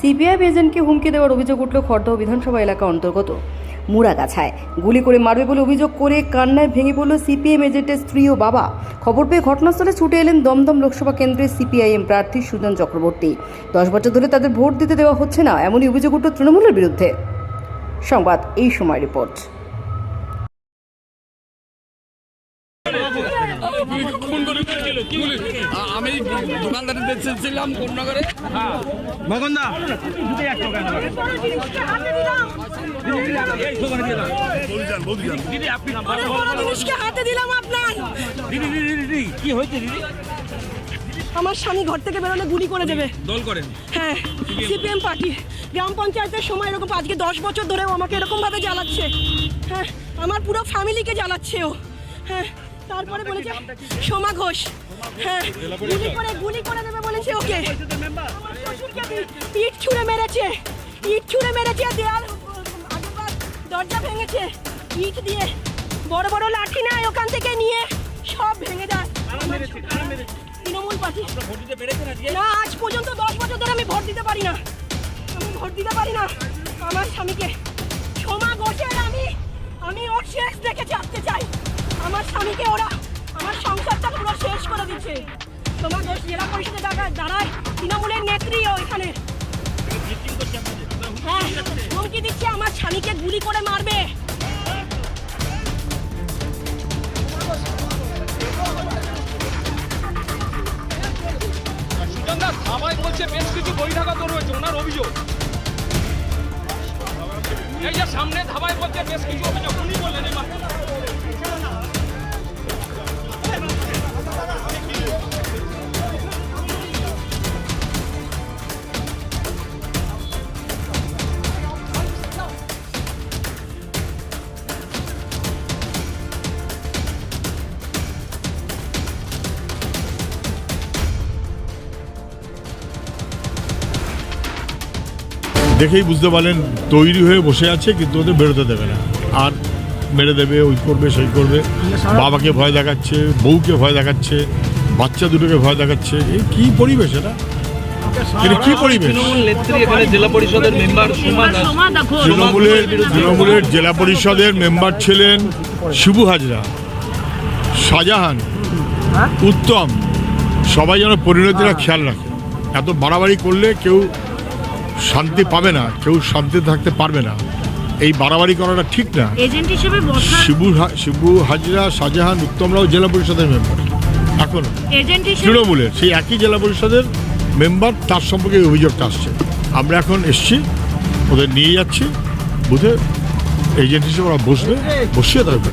CPI এজেন্টকে হুমকি দেওয়ার অভিযোগ উঠল খড়দহ বিধানসভা এলাকা অন্তর্গত। মুরাগাছায় গুলি করে মারবে বলে অভিযোগ করে কান্নায় ভেঙে পড়ল সিপিএম এজেন্টের স্ত্রী ও বাবা। খবর পেয়ে ঘটনাস্থলে ছুটে এলেন দমদম লোকসভা কেন্দ্রের সিপিআইএম প্রার্থী সুজন চক্রবর্তী। দশ বছর ধরে তাদের ভোট দিতে দেওয়া হচ্ছে না, এমনই অভিযোগ উঠল তৃণমূলের বিরুদ্ধে। সংবাদ এই সময় রিপোর্ট। আমি দোকানদারি কোন্নগরে মগনদা কি হয়েছে দিদি আমার স্বামী ঘর থেকে বেরোলে গুলি করে দেবে। দল করেন। হ্যাঁ সিপিএম পার্টি। গ্রাম পঞ্চায়েতের সময় এরকম আজকে দশ বছর ধরে আমাকে এরকম ভাবে জ্বালাচ্ছে। হ্যাঁ আমার পুরো ফ্যামিলিকে জ্বালাচ্ছে ও। হ্যাঁ তারপরে বলেছে সোমা ঘোষ। হ্যাঁ গুলি করে গুলি করে দেবে বলেছে ওকে। আমার শ্বশুরকে পি- পিঠ ছুঁড়ে মেরেছে ইট ছুঁড়ে মেরেছে দেয়াল দরজা ভেঙেছে। ইট দিয়ে বড় বড় লাঠি নেয় ওখান থেকে নিয়ে সব ভেঙে দেয় তৃণমূল পার্টি। না আজ পর্যন্ত দশ বছর ধরে আমি ভোট দিতে পারি না। আমি ভোট দিতে পারি না। আমার স্বামীকে। সোমা ঘোষের আমি আমি ওর শেষ দেখে স্বামীকে ওরা আমার সংসারটা পুরো শেষ করে দিচ্ছে। ঘোষ জেলা পরিষদে দাঁড়ায়, তৃণমূলের নেত্রী ও এখানে। হ্যাঁ হুমকি দিচ্ছে, আমার স্বামীকে গুলি করে মারবে। সবাই বলছে, বেশ কিছু বৈঠকা রয়েছে, ওনার অভিযোগ। এই যে সামনে ধাবায় বলছে, বেশ কিছু অভিযোগ। উনি বললেন এই দেখেই বুঝতে পারলেন তৈরি হয়ে বসে আছে কিন্তু ওদের বেরোতে দেবে না। আর মেরে দেবে ওই করবে সেই করবে। বাবাকে ভয় দেখাচ্ছে বউকে ভয় দেখাচ্ছে বাচ্চা দুটোকে ভয় দেখাচ্ছে। এই কি পরিবেশ এটা? কি পরিবেশ? তৃণমূল জেলা পরিষদের মেম্বার তৃণমূলের তৃণমূলের জেলা পরিষদের মেম্বার ছিলেন শিবু হাজরা শাহজাহান উত্তম। সবাই যেন পরিণতিরা খেয়াল রাখে। এত বাড়াবাড়ি করলে কেউ শান্তি পাবে না কেউ শান্তি থাকতে পারবে না। এই বাড়াবাড়ি করাটা ঠিক না। এজেন্ট হিসেবে শিবু শিবু হাজরা শাহজাহান উত্তমরাও জেলা পরিষদের মেম্বার এখন তৃণমূলের সেই একই জেলা পরিষদের মেম্বার তার সম্পর্কে অভিযোগটা আসছে। আমরা এখন এসছি ওদের নিয়ে যাচ্ছি বুঝে এজেন্ট হিসেবে ওরা বসবে বসিয়ে থাকবে